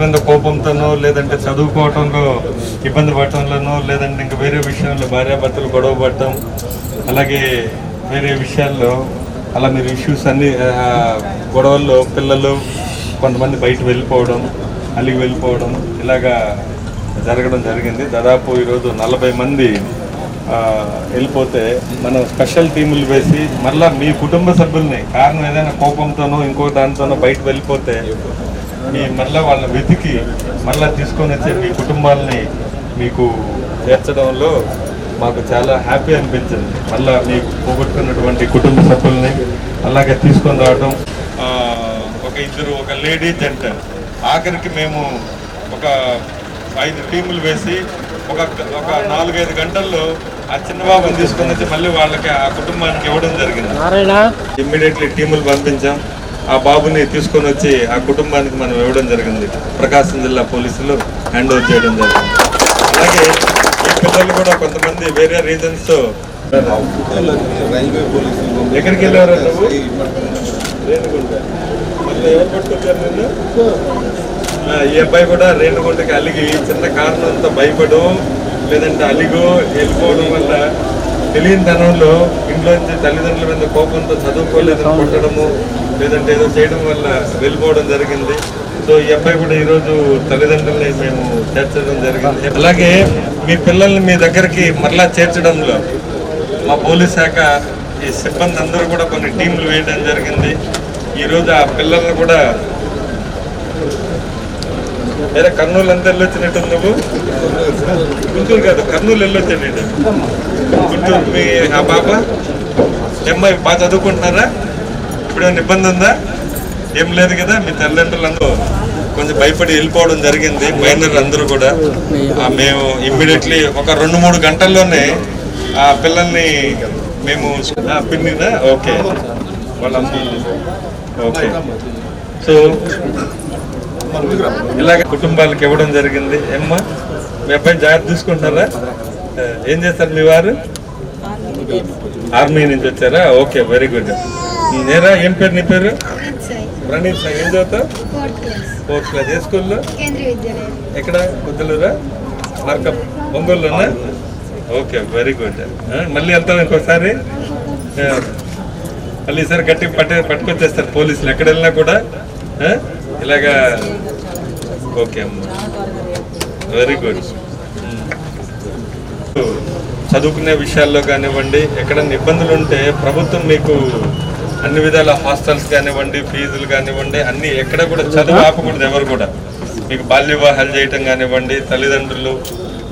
మీద కోపంతోనో లేదంటే చదువుకోవటంలో ఇబ్బంది పడటంలోనో లేదంటే ఇంకా వేరే విషయంలో భార్యాభర్తలు గొడవ పడటం అలాగే వేరే విషయాల్లో అలా మీరు ఇష్యూస్ అన్ని గొడవల్లో పిల్లలు కొంతమంది బయట వెళ్ళిపోవడం అలిగి వెళ్ళిపోవడం ఇలాగా జరగడం జరిగింది. దాదాపు ఈరోజు నలభై మంది వెళ్ళిపోతే మనం స్పెషల్ టీములు వేసి మళ్ళీ మీ కుటుంబ సభ్యుల్ని కారణం ఏదైనా కోపంతోనో ఇంకో దానితోనో బయట వెళ్ళిపోతే మీ మళ్ళీ వాళ్ళని వెతికి మళ్ళీ తీసుకొని వచ్చే మీ కుటుంబాలని మీకు చేర్చడంలో మాకు చాలా హ్యాపీ అనిపించింది. మళ్ళీ మీకు పోగొట్టుకున్నటువంటి కుటుంబ సభ్యుల్ని అలాగే తీసుకొని రావడం ఒక ఇద్దరు ఒక లేడీ జంట ఆఖరికి మేము ఒక ఐదు టీములు వేసి ఒక ఒక నాలుగైదు గంటల్లో ఆ చిన్న బాబుని తీసుకొని వచ్చి మళ్ళీ వాళ్ళకి ఆ కుటుంబానికి ఇవ్వడం జరిగింది. ఇమ్మీడియట్లీ టీములు పంపించాం. ఆ బాబుని తీసుకొని వచ్చి ఆ కుటుంబానికి మనం ఇవ్వడం జరిగింది. ప్రకాశం జిల్లా పోలీసులు హ్యాండ్ ఓవర్ చేయడం జరిగింది. అలాగే ఈ పిల్లలు కూడా కొంతమంది వేరే రీజన్స్ ఎక్కడికి వెళ్ళారు నువ్వు? ఈ అబ్బాయి కూడా రేణుగుంటకి అలిగి చిన్న కారణంతో భయపడో లేదంటే అలిగో వెళ్ళిపోవడం వల్ల తెలియని తనంలో ఇంట్లోంచి తల్లిదండ్రుల మీద కోపంతో చదువుకోలేదని కొట్టడము లేదంటే ఏదో చేయడం వల్ల వెళ్ళిపోవడం జరిగింది. సో ఈ అబ్బాయి కూడా ఈరోజు తల్లిదండ్రుల్ని మేము చేర్చడం జరిగింది. అలాగే మీ పిల్లల్ని మీ దగ్గరికి మరలా చేర్చడంలో మా పోలీస్ శాఖ ఈ సిబ్బంది అందరూ కూడా కొన్ని టీంలు వేయడం జరిగింది. ఈరోజు ఆ పిల్లల్ని కూడా వేరే కర్నూలు అంతా వెళ్ళొచ్చినట్టు నువ్వు? గుంటూరు కాదు కర్నూలు వెళ్ళొచ్చాడు గుంటూరు మీ ఆ పాప? ఈ అమ్మాయి బాగా చదువుకుంటున్నారా? ఇప్పుడు ఇబ్బంది ఉందా? ఏం లేదు కదా మీ తల్లిదండ్రులందరూ కొంచెం భయపడి వెళ్ళిపోవడం జరిగింది మైనర్ అందరూ కూడా. మేము ఇమ్మీడియట్లీ ఒక రెండు మూడు గంటల్లోనే ఆ పిల్లల్ని మేము పిన్నినా ఓకే. వాళ్ళ ఓకే. సో ఇలాగ కుటుంబాలకు ఇవ్వడం జరిగింది. ఏమ్మా మీ అబ్బాయి జాగ్రత్త చూసుకుంటారా ఏం చేస్తారు మీ వారు? ఆర్మీ నుంచి వచ్చారా? Okay very good. నేరా? ఏం పేరు నీ పేరు? ప్రణీత్ సార్ ఏం చదువుతావు? Fourth class. ఏ స్కూల్లో? ఎక్కడ? కొద్దులూరా మార్కం ఒంగోలులోనా? Okay very good. మళ్ళీ వెళ్తాం ఇంకోసారి. మళ్ళీ ఈసారి గట్టి పట్టే పట్టుకొచ్చేస్తారు పోలీసులు. ఎక్కడ వెళ్ళినా కూడా ఇలాగా ఓకే అమ్మ. Very good. చదువుకునే విషయాల్లో కానివ్వండి ఎక్కడన్నా ఇబ్బందులు ఉంటే ప్రభుత్వం మీకు అన్ని విధాల హాస్టల్స్ కానివ్వండి ఫీజులు కానివ్వండి అన్ని ఎక్కడ కూడా చదువు ఆపకూడదు ఎవరు కూడా. మీకు బాల్య వివాహాలు చేయటం కానివ్వండి తల్లిదండ్రులు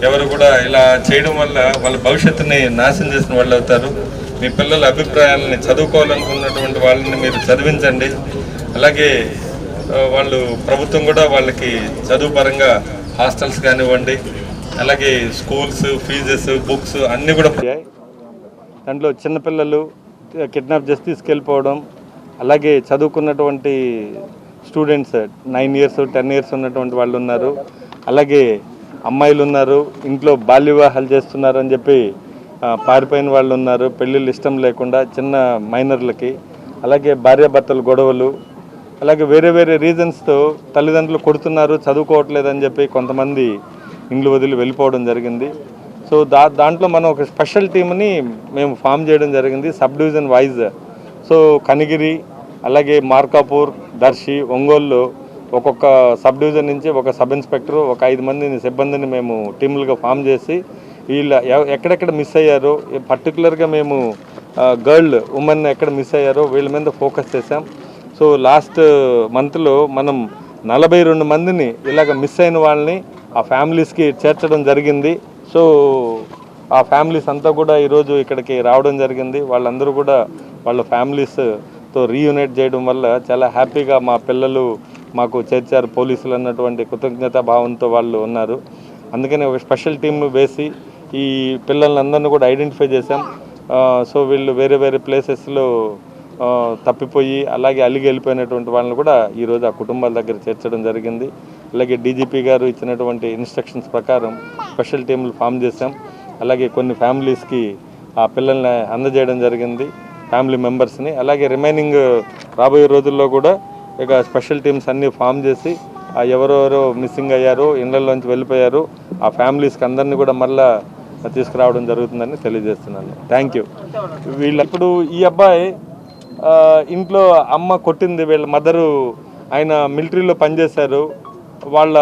ఎవరు కూడా ఇలా చేయడం వల్ల వాళ్ళ భవిష్యత్తుని నాశనం చేసిన వాళ్ళు అవుతారు. మీ పిల్లల అభిప్రాయాలని చదువుకోవాలనుకున్నటువంటి వాళ్ళని మీరు చదివించండి. అలాగే వాళ్ళు ప్రభుత్వం కూడా వాళ్ళకి చదువు పరంగా హాస్టల్స్ కానివ్వండి అలాగే స్కూల్స్ ఫీజెస్ బుక్స్ అన్నీ కూడా దాంట్లో చిన్నపిల్లలు కిడ్నాప్ చేసి తీసుకెళ్ళిపోవడం అలాగే చదువుకున్నటువంటి students nine years ten years ఉన్నటువంటి వాళ్ళు ఉన్నారు. అలాగే అమ్మాయిలు ఉన్నారు. ఇంట్లో బాల్య వివాహాలు చేస్తున్నారు అని చెప్పి పారిపోయిన వాళ్ళు ఉన్నారు. పెళ్ళిళ్ళు ఇష్టం లేకుండా చిన్న మైనర్లకి అలాగే భార్యాభర్తలు గొడవలు అలాగే వేరే వేరే రీజన్స్తో తల్లిదండ్రులు కొడుతున్నారు చదువుకోవట్లేదని చెప్పి కొంతమంది ఇండ్లు వదిలి వెళ్ళిపోవడం జరిగింది. సో దా దాంట్లో మనం ఒక స్పెషల్ టీమ్ని మేము ఫామ్ చేయడం జరిగింది sub division wise so Kanigiri అలాగే మార్కాపూర్ దర్శి ఒంగోలు ఒక్కొక్క సబ్ డివిజన్ నుంచి ఒక సబ్ ఇన్స్పెక్టర్ ఒక ఐదు మందిని సిబ్బందిని మేము టీములుగా ఫామ్ చేసి వీళ్ళ ఎవ- ఎక్కడెక్కడ మిస్ అయ్యారో పర్టికులర్గా మేము గర్ల్ ఉమెన్ ఎక్కడ మిస్ అయ్యారో వీళ్ళ మీద ఫోకస్ చేసాం సో లాస్ట్ మంత్లో మనం నలభై రెండు మందిని ఇలాగ మిస్ అయిన వాళ్ళని ఆ ఫ్యామిలీస్కి చేర్చడం జరిగింది. సో ఆ ఫ్యామిలీస్ అంతా కూడా ఈరోజు ఇక్కడికి రావడం జరిగింది. వాళ్ళందరూ కూడా వాళ్ళ ఫ్యామిలీస్తో రీయూనైట్ చేయడం వల్ల చాలా హ్యాపీగా మా పిల్లలు మాకు చేర్చారు. పోలీసులు అన్నటువంటి కృతజ్ఞత భావంతో వాళ్ళు ఉన్నారు. అందుకని ఒక స్పెషల్ టీమ్ వేసి ఈ పిల్లలందరినీ కూడా ఐడెంటిఫై చేశాం. సో వీళ్ళు వేరే వేరే ప్లేసెస్లో తప్పిపోయి అలాగే అలిగి వెళ్ళిపోయినటువంటి వాళ్ళని కూడా ఈరోజు ఆ కుటుంబాల దగ్గర చేర్చడం జరిగింది. అలాగే డీజీపీ గారు ఇచ్చినటువంటి ఇన్స్ట్రక్షన్స్ ప్రకారం స్పెషల్ టీంలు ఫామ్ చేశాం. అలాగే కొన్ని ఫ్యామిలీస్కి ఆ పిల్లల్ని అందజేయడం జరిగింది ఫ్యామిలీ మెంబర్స్ని అలాగే రిమైనింగ్ రాబోయే రోజుల్లో కూడా ఇక స్పెషల్ టీమ్స్ అన్నీ ఫామ్ చేసి ఎవరెవరో మిస్సింగ్ అయ్యారు ఇళ్ళలోంచి వెళ్ళిపోయారు ఆ ఫ్యామిలీస్కి అందరినీ కూడా మళ్ళీ తీసుకురావడం జరుగుతుందని తెలియజేస్తున్నాను. థ్యాంక్ యూ వీళ్ళప్పుడు ఈ అబ్బాయి ఇంట్లో అమ్మ కొట్టింది వీళ్ళ మదరు ఆయన మిలిటరీలో పనిచేశారు. వాళ్ళ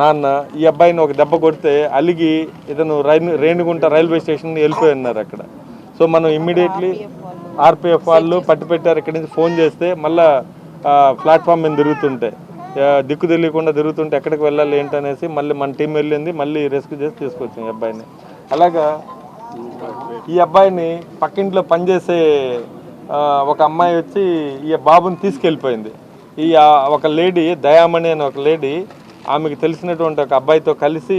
నాన్న ఈ అబ్బాయిని ఒక దెబ్బ కొడితే అలిగి ఇతను రైలు రేణిగుంట రైల్వే స్టేషన్ వెళ్ళిపోయి ఉన్నారు అక్కడ. సో మనం ఇమ్మీడియట్లీ ఆర్పిఎఫ్ వాళ్ళు పట్టు పెట్టారు. ఇక్కడి నుంచి ఫోన్ చేస్తే మళ్ళా ప్లాట్ఫామ్ మీద తిరుగుతుంటే దిక్కు తెలియకుండా తిరుగుతుంటే ఎక్కడికి వెళ్ళాలి ఏంటనేసి మళ్ళీ మన టీం వెళ్ళింది. మళ్ళీ రెస్క్యూ చేసి తీసుకొచ్చాం ఈ అబ్బాయిని. అలాగా ఈ అబ్బాయిని పక్కింట్లో పనిచేసే ఒక అమ్మాయి వచ్చి ఈ బాబుని తీసుకెళ్ళిపోయింది. ఈ ఒక లేడీ దయామణి అని ఒక లేడీ ఆమెకు తెలిసినటువంటి ఒక అబ్బాయితో కలిసి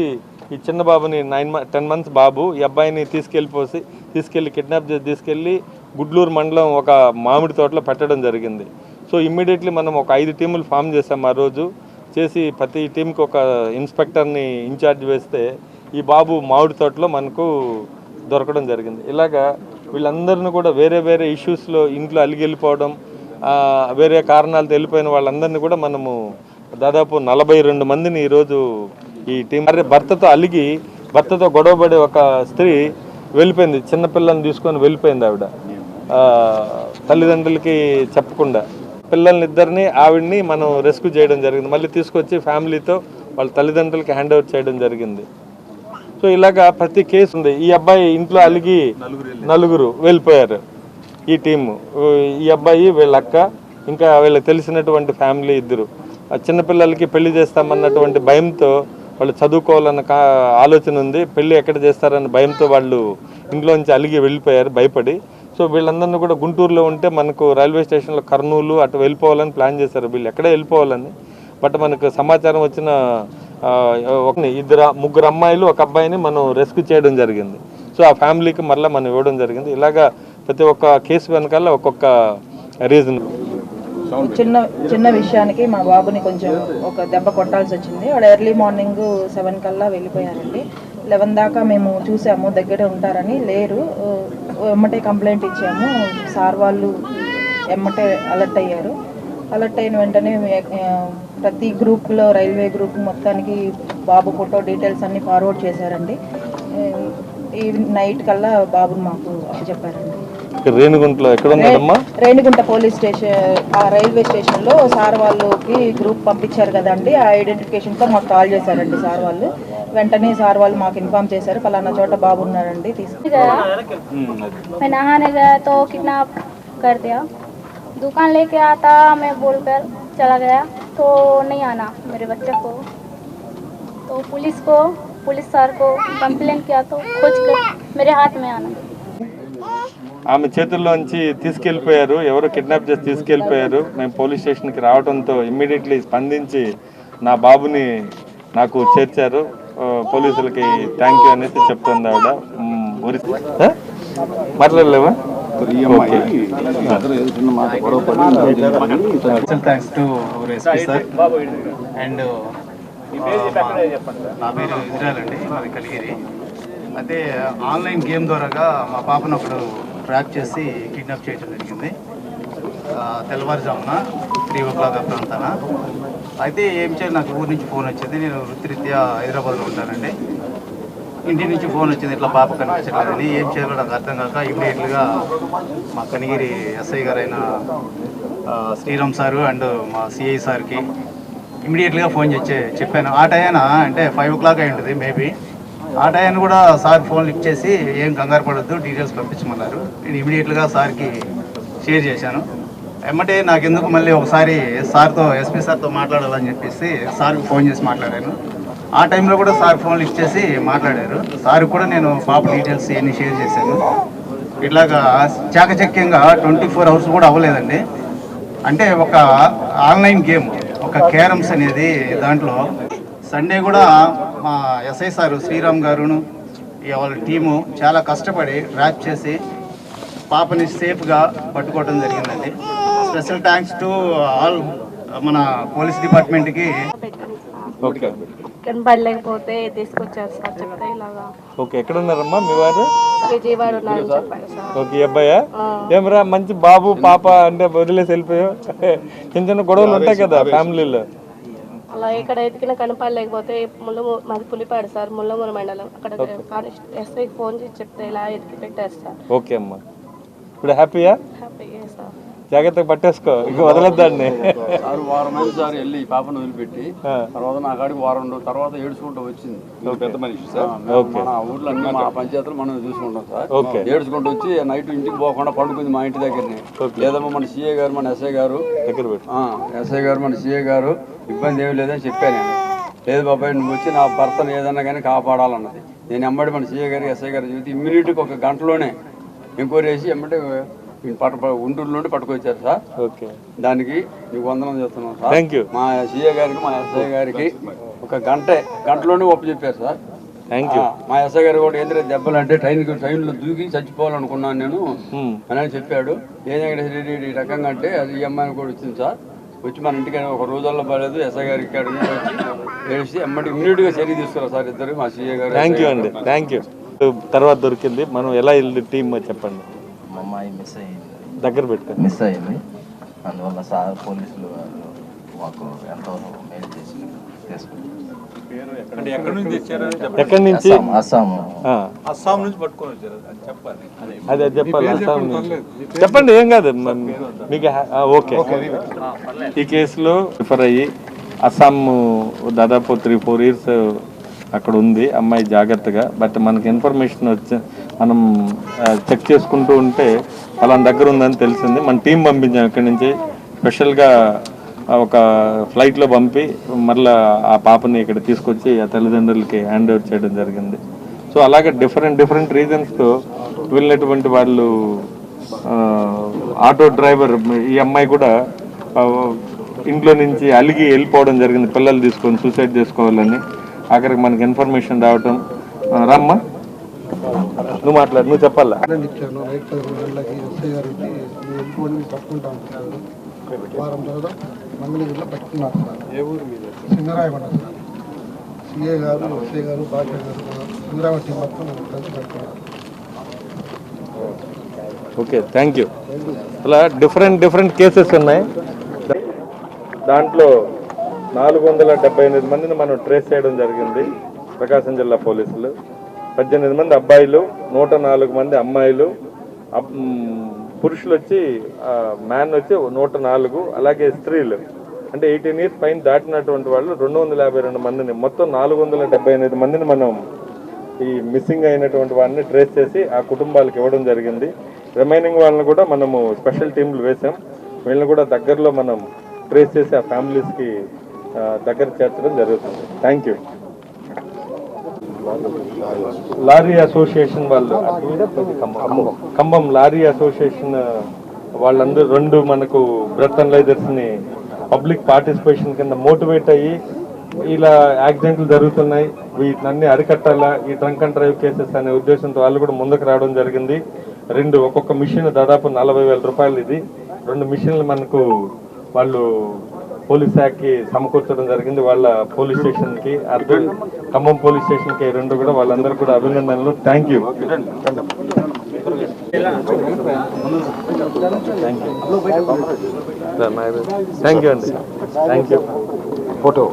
ఈ చిన్న బాబుని నైన్ టెన్ మంత్స్ బాబు ఈ అబ్బాయిని తీసుకెళ్ళిపోసి తీసుకెళ్ళి కిడ్నాప్ చేసి తీసుకెళ్ళి గుడ్లూరు మండలం ఒక మామిడి తోటలో పెట్టడం జరిగింది. సో ఇమ్మీడియట్లీ మనం ఒక ఐదు టీములు ఫామ్ చేసాం ఆ రోజు. చేసి ప్రతి టీంకి ఒక ఇన్స్పెక్టర్ని ఇన్ఛార్జ్ వేస్తే ఈ బాబు మామిడి తోటలో మనకు దొరకడం జరిగింది. ఇలాగా వీళ్ళందరిని కూడా వేరే వేరే ఇష్యూస్లో ఇంట్లో అలిగి వెళ్ళిపోవడం వేరే కారణాలతో వెళ్ళిపోయిన వాళ్ళందరినీ కూడా మనము దాదాపు నలభై రెండు మందిని ఈరోజు ఈ టీం మరి భర్తతో అలిగి భర్తతో గొడవపడే ఒక స్త్రీ వెళ్ళిపోయింది చిన్నపిల్లల్ని తీసుకొని వెళ్ళిపోయింది ఆవిడ. తల్లిదండ్రులకి చెప్పకుండా. పిల్లల్ని ఇద్దరిని ఆవిడ్ని మనం రెస్క్యూ చేయడం జరిగింది. మళ్ళీ తీసుకొచ్చి ఫ్యామిలీతో వాళ్ళ తల్లిదండ్రులకి హ్యాండ్ ఓవర్ చేయడం జరిగింది. సో ఇలాగా ప్రతి కేసు ఉంది. ఈ అబ్బాయి ఇంట్లో అలిగి నలుగురు వెళ్ళిపోయారు. ఈ టీము ఈ అబ్బాయి వీళ్ళ అక్క ఇంకా వీళ్ళకి తెలిసినటువంటి ఫ్యామిలీ ఇద్దరు. చిన్నపిల్లలకి పెళ్ళి చేస్తామన్నటువంటి భయంతో వాళ్ళు చదువుకోవాలన్న ఆలోచన ఉంది. పెళ్ళి ఎక్కడ చేస్తారన్న భయంతో వాళ్ళు ఇంట్లోంచి అలిగి వెళ్ళిపోయారు భయపడి. సో వీళ్ళందరినీ కూడా గుంటూరులో ఉంటే మనకు రైల్వే స్టేషన్లో కర్నూలు అటు వెళ్ళిపోవాలని ప్లాన్ చేశారు. వీళ్ళు ఎక్కడే వెళ్ళిపోవాలని. బట్ మనకు సమాచారం వచ్చిన ఒక ఇద్దరు ముగ్గురు అమ్మాయిలు ఒక అబ్బాయిని మనం రెస్క్యూ చేయడం జరిగింది. సో ఆ ఫ్యామిలీకి మళ్ళీ మనం ఇవ్వడం జరిగింది. ఇలాగా ప్రతి ఒక్క కేసు వెనకాల ఒక్కొక్క రీజన్ చిన్న చిన్న విషయానికి మా బాబుని కొంచెం ఒక దెబ్బ కొట్టాల్సి వచ్చింది. వాడు ఎర్లీ మార్నింగ్ సెవెన్ కల్లా వెళ్ళిపోయారండి. లెవెన్ దాకా మేము చూసాము దగ్గరే ఉంటారని లేరు. ఎమ్మటే కంప్లైంట్ ఇచ్చాము. సార్ వాళ్ళు ఎమ్మటే అలర్ట్ అయ్యారు. అలర్ట్ అయిన వెంటనే ప్రతి గ్రూప్లో రైల్వే గ్రూప్ మొత్తానికి బాబు ఫోటో డీటెయిల్స్ అన్నీ ఫార్వర్డ్ చేశారండి. ఈ నైట్ కల్లా బాబుని మాకు చెప్పారండి. రేణుగుంటలో ఎక్కడ ఉన్నాడమ్మా రేణిగుంట పోలీస్ స్టేషన్ ఆ రైల్వే స్టేషన్లో సార్ వాళ్ళకి గ్రూప్ పంపించారు కదండి ఆ ఐడెంటిఫికేషన్తో మాకు కాల్ చేశారండి సార్ వాళ్ళు వెంటనే సార్ వాళ్ళు మాకు ఇన్ఫామ్ చేశారు ఫలానా చోట బాబు ఉన్నారండి తీసుకు गया मैं नहाने गया तो किडनैप कर दिया दुकान लेके आता मैं बोलकर चला गया तो नहीं आना मेरे बच्चे को तो पुलिस को पुलिस सर को कंप्लेन किया तो खोज कर मेरे हाथ में आना ఆమె చేతుల్లోంచి తీసుకెళ్ళిపోయారు. ఎవరో కిడ్నాప్ చేసి తీసుకెళ్ళిపోయారు. మేము పోలీస్ స్టేషన్కి రావడంతో ఇమ్మీడియట్లీ స్పందించి నా బాబుని నాకు చేర్చారు. పోలీసులకి థ్యాంక్ యూ అనేసి చెప్తుంది ఆవిడ. ఆ? మాట్లాడలేవా? Thanks to our SP sir and నా పేరు ఇజ్రాయల్ అండి మాది కలిగిరి. అయితే ఆన్లైన్ గేమ్ ద్వారాగా మా పాపను ఒకడు ట్రాక్ చేసి కిడ్నాప్ చేయడం జరిగింది. తెల్లవారుజామున త్రీ ఓ క్లాక్ ప్రాంతాన. అయితే ఏం చేయాలి? నాకు ఊరి నుంచి ఫోన్ వచ్చింది. నేను వృత్తిరీత్యా హైదరాబాద్లో ఉంటానండి. ఇంటి నుంచి ఫోన్ వచ్చింది. ఇట్లా పాప కనిపించట్లేదని. ఏం చేయాలో నాకు అర్థం కాక ఇమ్మీడియట్గా మా కనిగిరి ఎస్ఐ గారైన శ్రీరామ్ సారు అండ్ మా సిఐ సార్కి ఇమ్మీడియట్గా ఫోన్ చేసి చెప్పాను. ఆ టైనా అంటే ఫైవ్ ఓ క్లాక్ అయి ఉంటుంది మేబీ. ఆ టైం కూడా సార్ ఫోన్ లిఫ్ట్ చేసి ఏం కంగారు పడొద్దు డీటెయిల్స్ పంపించమన్నారు. నేను ఇమీడియట్గా సార్కి షేర్ చేశాను. ఎమ్మటే నాకు ఎందుకు మళ్ళీ ఒకసారి సార్తో ఎస్పీ సార్తో మాట్లాడాలని చెప్పేసి సార్కి ఫోన్ చేసి మాట్లాడాను. ఆ టైంలో కూడా సార్ ఫోన్ లిఫ్ట్ చేసి మాట్లాడారు. సార్ కూడా నేను పాప డీటెయిల్స్ ఇవన్నీ షేర్ చేశాను. ఇట్లాగా చాకచక్యంగా ట్వంటీ ఫోర్ అవర్స్ కూడా అవ్వలేదండి. అంటే ఒక ఆన్లైన్ గేమ్ ఒక క్యారమ్స్ అనేది దాంట్లో. సండే కూడా మా ఎస్ఐ సార్ శ్రీరామ్ గారును ఇక వాళ్ళ టీము చాలా కష్టపడి ర్యాప్ చేసి పాపని సేఫ్గా పట్టుకోవడం జరిగిందండి. స్పెషల్ థ్యాంక్స్ టు ఆల్ మన పోలీస్ డిపార్ట్మెంట్కి. ఓకే. కానీ పడలేకపోతే తీసుకొచ్చారు సార్ చెప్తే ఇలాగా. ఓకే ఎక్కడ ఉన్నారమ్మా మీ వారు? విజయవాడ ఉన్నారని చెప్పారు సార్. ఓకే అబ్బాయా? ఏమరా మంచి బాబు పాప అంటే వదిలేసి వెళ్ళిపోయావు. చిన్న చిన్న గొడవలు ఉంటాయి కదా ఫ్యామిలీలో. అలా ఎక్కడ ఎతికినా కనపడలేకపోతే ముళ్ళ మాది పులిపాడు సార్ ముళ్ళమూరు మండలం. అక్కడ ఎస్ఐకి ఫోన్ చేసి చెప్తే ఇలా ఎతికి పెట్టారు సార్. ఓకే అమ్మా. ఇప్పుడు హ్యాపీయా? జాగ్రత్తగా పట్టేసుకో. ఇక వదలొద్దాన్ని సార్ వారం అయింది సార్ వెళ్ళి పాపను వదిలిపెట్టి. తర్వాత నా కాడికి వారం రోజుల తర్వాత ఏడ్చుకుంటూ వచ్చింది. పెద్ద మనిషి సార్. మన ఊర్లో అన్ని మన పంచాయతీలు మనం చూసుకుంటాం సార్. ఏడ్చుకుంటూ వచ్చి నైట్ ఇంటికి పోకుండా పడుకుంది మా ఇంటి దగ్గరనే. లేదమ్మా మన సీఏ గారు మన ఎస్ఐ గారు? దగ్గర పెట్టు. ఆ, ఎస్ఐ గారు మన సీఏ గారు ఇబ్బంది ఏమి లేదని చెప్పాను నేను. లేదు బాబాయ్ నువ్వు వచ్చి నా భర్తను ఏదన్నా కానీ కాపాడాలన్నది. నేను ఎమ్మడి మన సీఏ గారు ఎస్ఐ గారు చెబితే ఇమ్మీడియట్గా ఒక గంటలోనే ఎంక్వైరీ చేసి ఎమ్మటే పట్ట గుంటూరు నుండి పట్టుకొచ్చారు సార్. ఓకే. దానికి నీకు వందనం చేస్తున్నాం సార్. థ్యాంక్ యూ మా సీఏ గారికి మా ఎస్ఐ గారికి ఒక గంటే గంటలోనే ఒప్పు చెప్పారు సార్. థ్యాంక్ యూ మా ఎస్ఐ గారు కూడా ఏంటంటే దెబ్బలు అంటే ట్రైన్ ట్రైన్లో దూకి చచ్చిపోవాలనుకున్నాను నేను. Hmm. అని చెప్పాడు. ఏం రెడ్డి ఈ రకంగా అంటే అది ఈ అమ్మాయిని కూడా వచ్చింది సార్. వచ్చి మన ఇంటికి ఒక రోజుల్లో పడలేదు ఎస్ఐ గారి ఏడిసి అమ్మటి ఇమ్మీడియట్గా చర్య తీసుకురా సార్ ఇద్దరు మా సీఏ గారు థ్యాంక్ యూ అండి. థ్యాంక్ యూ తర్వాత దొరికింది. మనం ఎలా వెళ్ళి టీమ్ చెప్పండి. అమ్మాయి మిస్ అయ్యింది. దగ్గర పెట్టుకోండి మిస్ అయింది అందువల్ల సార్ పోలీసులు వాళ్ళు మాకు ఎంతో మేలు చేసి ఎక్కడి నుంచి అస్సాం అస్సాం. ఆ. అదే అది చెప్పాలి. అస్సాం నుంచి. చెప్పండి ఏం కాదు. మీకు ఓకే. ఈ కేసులో రిఫర్ అయ్యి అస్సాం దాదాపు త్రీ ఫోర్ ఇయర్స్ అక్కడ ఉంది. అమ్మాయి జాగ్రత్తగా. బట్ మనకి ఇన్ఫర్మేషన్ వచ్చి మనం చెక్ చేసుకుంటూ ఉంటే అలా దగ్గర ఉందని తెలిసింది. మన టీం పంపించాం ఇక్కడి నుంచి. స్పెషల్గా ఒక ఫ్లైట్లో పంపి మరలా ఆ పాపని ఇక్కడ తీసుకొచ్చి ఆ తల్లిదండ్రులకి హ్యాండ్ ఓవర్ చేయడం జరిగింది. సో అలాగే డిఫరెంట్ డిఫరెంట్ రీజన్స్తో వెళ్ళినటువంటి వాళ్ళు ఆటో డ్రైవర్ ఈ అమ్మాయి కూడా ఇంట్లో నుంచి అలిగి వెళ్ళిపోవడం జరిగింది. పిల్లలు తీసుకొని సూసైడ్ చేసుకోవాలని. ఆఖరికి మనకి ఇన్ఫర్మేషన్ రావటం. రమ్మ రామ్మా? నువ్వు మాట్లాడు నువ్వు చెప్పాలా? ఇచ్చాను రైట్ పదకొండు గంటలకి ఎస్ఐ గారు వచ్చి మేము వెళ్ళిపోయి పట్టుకుంటాం సార్. వారం తర్వాత మంగళగిరిలో పట్టుకున్నారు సార్. ఏ ఊరు మీద? సింగరాయమండ సార్. సిఏ గారు ఎస్ఐ గారు భాష గారు సింగరాయమ టీం మొత్తం కలిసి పట్టుకున్నారు. ఓకే థ్యాంక్ యూ అలా డిఫరెంట్ డిఫరెంట్ కేసెస్ ఉన్నాయి. దాంట్లో నాలుగు వందల డెబ్బై ఎనిమిది మందిని మనం ట్రేస్ చేయడం జరిగింది ప్రకాశం జిల్లా పోలీసులు. పద్దెనిమిది మంది అబ్బాయిలు నూట నాలుగు మంది అమ్మాయిలు పురుషులు వచ్చి మ్యాన్ వచ్చి నూట నాలుగు అలాగే స్త్రీలు. అంటే ఎయిటీన్ ఇయర్స్ పైన దాటినటువంటి వాళ్ళు రెండు వందల యాభై రెండు మందిని మొత్తం నాలుగు వందల డెబ్బై ఎనిమిది మందిని మనం ఈ మిస్సింగ్ అయినటువంటి వారిని ట్రేస్ చేసి ఆ కుటుంబాలకు ఇవ్వడం జరిగింది. రిమైనింగ్ వాళ్ళని కూడా మనము స్పెషల్ టీంలు వేసాం వీళ్ళని కూడా దగ్గరలో మనం ట్రేస్ చేసి ఆ ఫ్యామిలీస్కి దగ్గర చేర్చడం జరుగుతుంది. థ్యాంక్ యూ లారీ అసోసియేషన్ వాళ్ళు ఖమ్మం. లారీ అసోసియేషన్ వాళ్ళందరూ రెండు మనకు బ్రెత్ అనలైజర్స్ని పబ్లిక్ పార్టిసిపేషన్ కింద మోటివేట్ అయ్యి ఇలా యాక్సిడెంట్లు జరుగుతున్నాయి. వీటినన్ని అరికట్టాలా? ఈ ట్రంక్ అండ్ డ్రైవ్ కేసెస్ అనే ఉద్దేశంతో వాళ్ళు కూడా ముందుకు రావడం జరిగింది. రెండు ఒక్కొక్క మిషన్ దాదాపు నలభై వేల రూపాయలు ఇది. రెండు మిషన్లు మనకు వాళ్ళు పోలీస్ శాఖకి సమకూర్చడం జరిగింది. వాళ్ళ పోలీస్ స్టేషన్కి అర్థం ఖమ్మం పోలీస్ స్టేషన్కి రెండు కూడా వాళ్ళందరూ కూడా అభినందనలు. థ్యాంక్ యూ థ్యాంక్ యూ అండి థ్యాంక్ యూ ఫోటో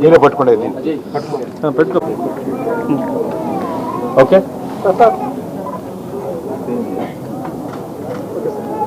మీరే పట్టుకునేది పెట్టుకో. ఓకే?